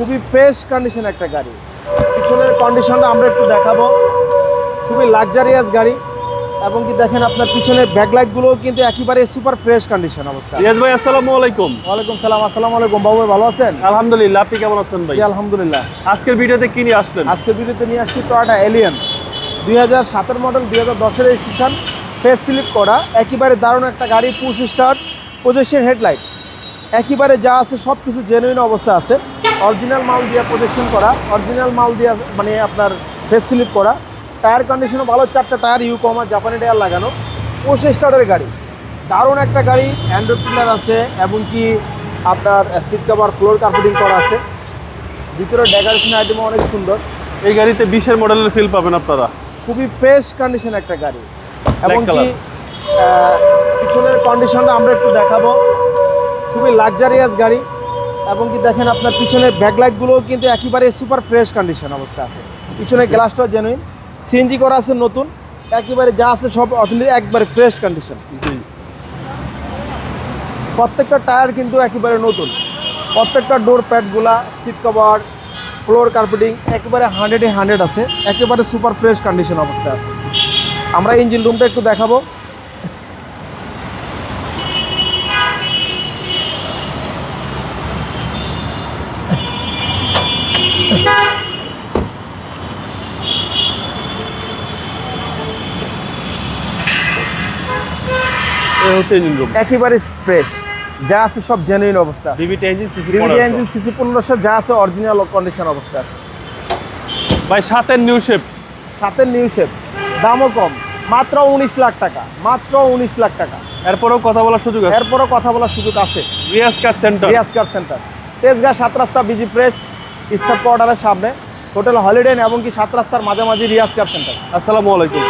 খুবই fresh condition একটা গাড়ি। পিছনের কন্ডিশনটা আমরা একটু দেখাবো। খুবই লাক্সারিয়াস গাড়ি। এবং কি দেখেন আপনার পিছনের ব্যাকলাইটগুলোও কিন্তু একেবারে সুপার ফ্রেশ কন্ডিশন অবস্থা। রিয়াজ ভাই আসসালামু আলাইকুম। ওয়ালাইকুম সালাম আসসালামু আলাইকুম। বাবু ভালো আছেন? আলহামদুলিল্লাহ আপনি কেমন আছেন ভাই? আলহামদুলিল্লাহ। আজকের ভিডিওতে কি নিয়ে আসলেন? আজকের ভিডিওতে নিয়ে আসছি টয়োটা এলিয়ন দুই হাজার সাতের মডেল দুই হাজার দশের রেজিস্ট্রেশন ফেস স্লিপ করা একেবারে দারুণ একটা গাড়ি পুশ স্টার্ট প্রজেকশন হেডলাইট একেবারে যা আছে সব কিছু জেনুইন অবস্থা আছে। অরিজিনাল মাল দিয়ে প্রজেকশন করা অরিজিনাল মাল দিয়ে মানে আপনার ফেস স্লিপ করা টায়ার কন্ডিশনও ভালো চারটা টায়ার ইউ কমার জাপানি টায়ার লাগানো পুশ স্টার্টের গাড়ি। দারুণ একটা গাড়ি অ্যান্ড্রয়েড পিলার আছে এবং কি আপনার সিট কভার ফ্লোর কার্পেটিং করা আছে। ভিতরে ডেকোরেশন আইটেমও অনেক সুন্দর। এই গাড়িতে বিশের মডেলের ফিল পাবেন আপনারা। খুবই ফ্রেশ কন্ডিশন একটা গাড়ি। এবং কি পিছনের কন্ডিশনটা আমরা একটু দেখাবো। খুবই লাক্সারিয়াস গাড়ি। এবং কি দেখেন আপনার পিছনের ব্যাকলাইটগুলোও কিন্তু একেবারে সুপার ফ্রেশ কন্ডিশন অবস্থা আছে। পিছনের গ্লাসটাও জেনুইন সিএনজি করা আছে নতুন। একেবারে যা আছে সব অথেন্টিক একবারে ফ্রেশ কন্ডিশন প্রত্যেকটা টায়ার কিন্তু একেবারে নতুন। প্রত্যেকটা ডোর প্যাডগুলা সিট কভার ফ্লোর কার্পেটিং একেবারে হান্ড্রেডে হান্ড্রেড আছে। একেবারে সুপার ফ্রেশ কন্ডিশন অবস্থায় আছে। আমরা ইঞ্জিন রুমটা একটু দেখাবো। এই হচ্ছে ইঞ্জিন রুম। একেবারে ফ্রেশ যা আছে সব জেনুইন অবস্থা DVT engine CC DVD engine CC পনেরোশো। যা আছে অরিজিনাল কন্ডিশন অবস্থা আছে। ভাই সাতের নিউ শেপ সাথে নিউ শেপ দামও কম। মাত্র উনিশ লাখ টাকা। মাত্র উনিশ লাখ টাকা। এরপরেও কথা বলার সুযোগ আছে? এরপরও কথা বলার সুযোগ আছে। Riaz car centre Riaz car centre Tejgaon সাত রাস্তা বিজি প্রেস স্টাফ কোয়ার্টারের সামনে। হোটেল হলিডে এবং কি সাত রাস্তার মাঝামাঝি রিয়াজ কার সেন্টার আসসালামু আলাইকুম।